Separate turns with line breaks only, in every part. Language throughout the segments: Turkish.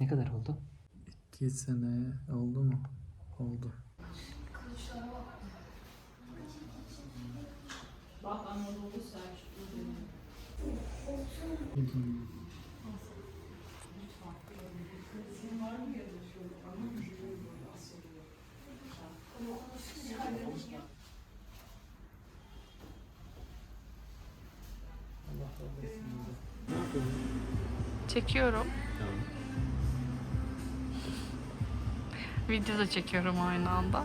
Ne kadar oldu?
İki sene oldu mu? Oldu.
Çekiyorum. Video da çekiyorum aynı anda.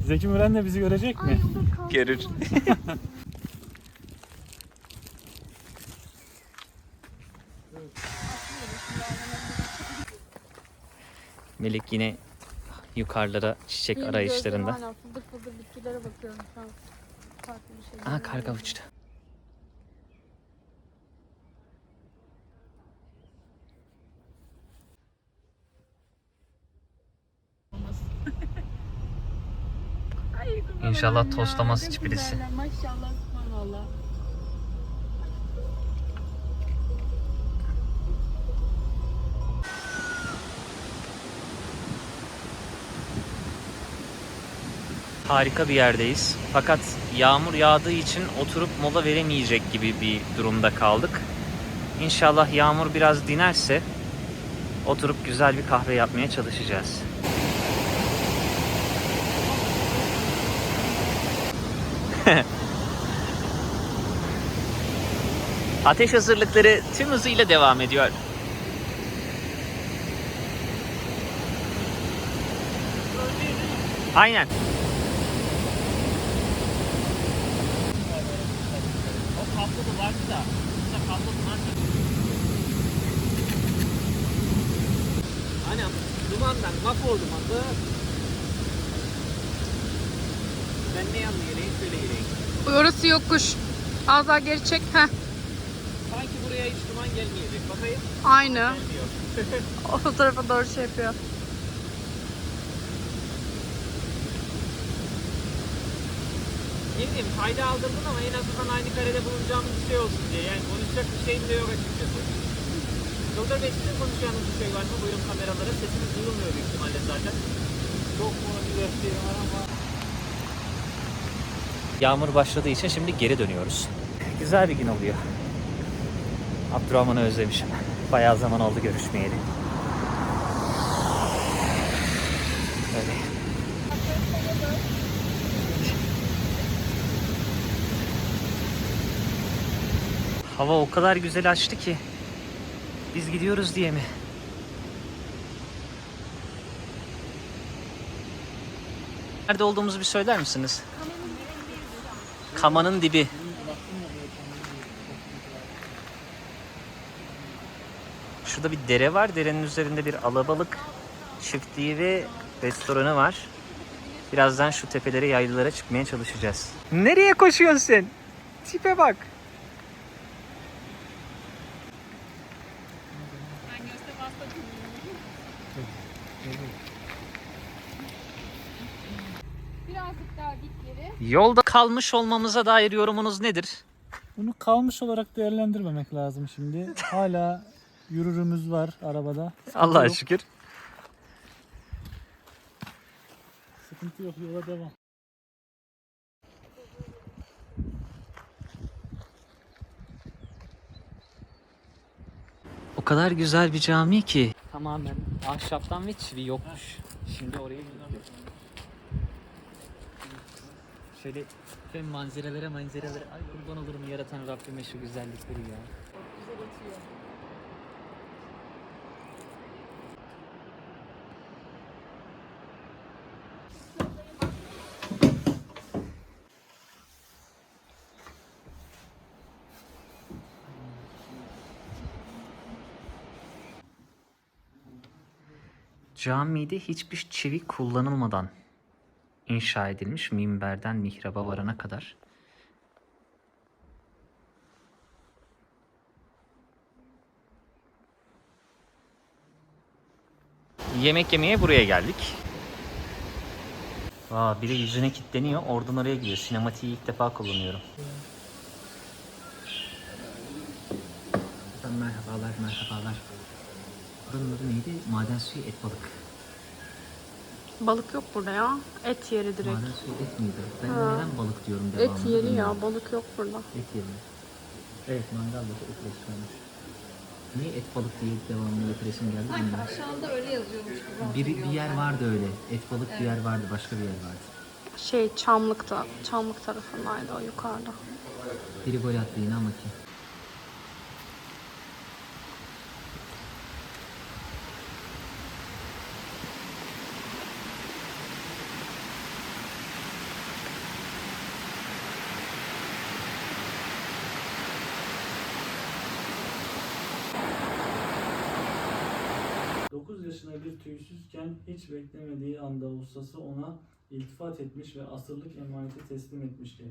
Zeki Müren de bizi görecek mi?
Görür. Melek yine yukarılara çiçek arayışlarında.
Hala fıldır fıldır bitkilere bakıyorum şu an. Farklı bir şey.
Aa karga uçtu. İnşallah tostamaz hiçbirisi. Harika bir yerdeyiz. Fakat yağmur yağdığı için oturup mola veremeyecek gibi bir durumda kaldık. İnşallah yağmur biraz dinerse oturup güzel bir kahve yapmaya çalışacağız. Ateş hazırlıkları tüm hızıyla devam ediyor. Aynen. Anam dumandan mahvoldum adı. Ben ne yürüyeyim.
Orası yokuş. Az daha geri çek. Heh.
Sanki buraya hiç duman gelmeyecek. Bakayım.
Aynı. O tarafa doğru şey yapıyor.
Ne bileyim fayda aldırdın ama en azından aynı karede bulunacağımız bir şey olsun diye. Yani konuşacak bir şeyim de yok açıkçası. Doktor Bey sizin konuşacağınız bir şey var mı? Buyurun kameralara. Sesiniz duyulmuyor büyük ihtimalle zaten. Çok motivasyon var ama... Yağmur başladığı için şimdi geri dönüyoruz. Güzel bir gün oluyor. Abdurrahman'ı özlemişim. Bayağı zaman oldu görüşmeyeli. Hava o kadar güzel açtı ki. Biz gidiyoruz diye mi? Nerede olduğumuzu bir söyler misiniz? Kamanın dibi. Şurada bir dere var. Derenin üzerinde bir alabalık çiftliği ve restoranı var. Birazdan şu tepelere, yaylılara çıkmaya çalışacağız. Nereye koşuyorsun sen? Tipe bak.
Birazcık daha geri.
Yolda kalmış olmamıza dair yorumunuz nedir?
Bunu kalmış olarak değerlendirmemek lazım şimdi. Hala yürürümüz var arabada.
Allah'a
yok.
şükür.
Sıkıntı yok yola devam.
O kadar güzel bir cami ki. Tamamen ahşaptan ve çivi yokmuş. Şimdi oraya gidiyoruz. Şöyle hem manzarelere manzarelere ay kurban olurum yaratan Rabbime şu güzellikleri ya. Camide hiçbir çivi kullanılmadan inşa edilmiş minberden mihraba varana kadar. Yemek yemeye buraya geldik. Aa, biri yüzüne kilitleniyor, oradan oraya gidiyor. Sinematiği ilk defa kullanıyorum. Merhabalar, merhabalar. Buranın adı neydi? Maden suyu et balık.
Balık yok burada ya. Et yeri direkt.
Maalesef et miydi? Ben
Ha.
neden balık diyorum devamlı.
Et
yeri
ya. Balık yok burada.
Et yeri. Evet mangalda da et restoranmış. Niye et balık diye devamlı et resim geldi Sanki bilmiyorum.
aşağıda öyle yazıyormuş gibi.
Bir, bir yer vardı öyle. Et balık bir yer vardı. Başka bir yer vardı.
Şey Çamlık'ta. Çamlık tarafındaydı o yukarıda.
Biri gol attı yine ama ki.
9 yaşına bir tüysüzken hiç beklemediği anda ustası ona iltifat etmiş ve asırlık emaneti teslim etmişti.